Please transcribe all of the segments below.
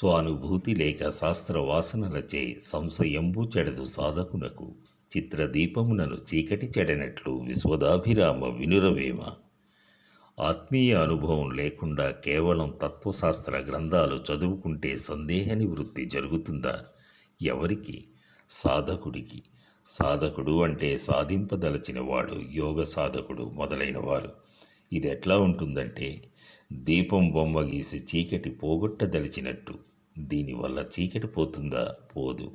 స్వానుభూతి లేక శాస్త్ర వాసనలచే సంశయంబు చెడదు సాధకునకు చిత్రదీపమునను చీకటి చెడనట్లు విశ్వదాభిరామ వినురవేమ. ఆత్మీయ అనుభవం లేకుండా కేవలం తత్వశాస్త్ర గ్రంథాలు చదువుకుంటే సందేహ నివృత్తి జరుగుతుందా? ఎవరికి? సాధకుడికి. సాధకుడు అంటే సాధింపదలచిన వాడు యోగ సాధకుడు మొదలైనవారు. ఇది ఎట్లా ఉంటుందంటే దీపం బొమ్మ గీసి చీకటి పోగొట్టదలిచినట్టు. దీనివల్ల చీకటి పోతుందా? పోదు.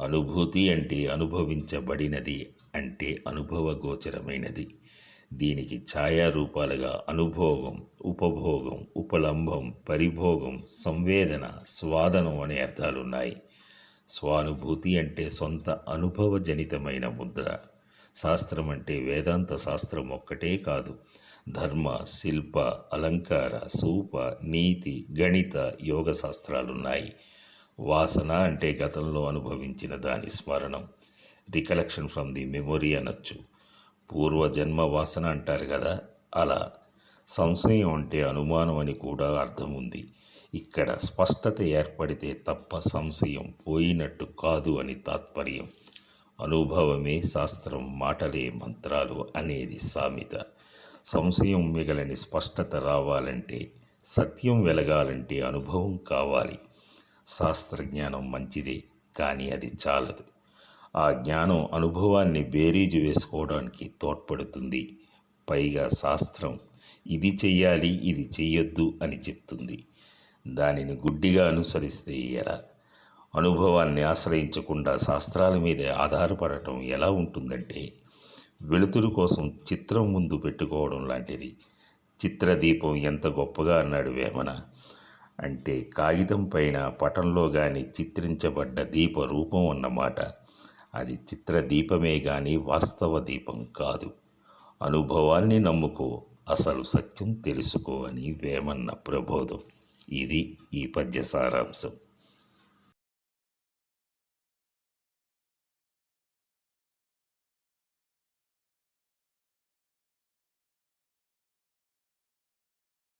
అనుభూతి అంటే అనుభవించబడినది అంటే అనుభవగోచరమైనది. దీనికి ఛాయారూపాలుగా అనుభోగం ఉపభోగం ఉపలంబం పరిభోగం సంవేదన స్వాదనం అనే అర్థాలున్నాయి. స్వానుభూతి అంటే సొంత అనుభవజనితమైన ముద్ర. శాస్త్రం అంటే వేదాంత శాస్త్రం ఒక్కటే కాదు. ధర్మ శిల్ప అలంకార సూప నీతి గణిత యోగ శాస్త్రాలున్నాయి వాసన అంటే గతంలో అనుభవించిన దాని స్మరణం. రికలెక్షన్ ఫ్రమ్ ది మెమొరీ అనొచ్చు. పూర్వజన్మ వాసన అంటారు కదా అలా. సంశయం అంటే అనుమానం అని కూడా అర్థం ఉంది. ఇక్కడ స్పష్టత ఏర్పడితే తప్ప సంశయం పోయినట్టు కాదు అని తాత్పర్యం. అనుభవమే శాస్త్రం మాటలే మంత్రాలు అనేది సామెత. సంశయం మిగలని స్పష్టత రావాలంటే సత్యం వెలగాలంటే అనుభవం కావాలి. శాస్త్రజ్ఞానం మంచిదే కానీ అది చాలదు. ఆ జ్ఞానం అనుభవాన్ని బేరీజు వేసుకోవడానికి తోడ్పడుతుంది. పైగా శాస్త్రం ఇది చెయ్యాలి ఇది చెయ్యొద్దు అని చెప్తుంది. దానిని గుడ్డిగా అనుసరిస్తే ఎలా? అనుభవాన్ని ఆశ్రయించకుండా శాస్త్రాల మీద ఆధారపడటం ఎలా ఉంటుందంటే వెలుతురు కోసం చిత్రం ముందు పెట్టుకోవడం లాంటిది. చిత్రదీపం ఎంత గొప్పగా అన్నాడు వేమన. అంటే కాగితం పైన పటంలో కానీ చిత్రించబడ్డ దీప రూపం అన్నమాట. అది చిత్రదీపమే కానీ వాస్తవ దీపం కాదు. అనుభవాన్ని నమ్ముకో అసలు సత్యం తెలుసుకో అని వేమన్న ప్రబోధం. ఇది ఈ పద్య సారాంశం.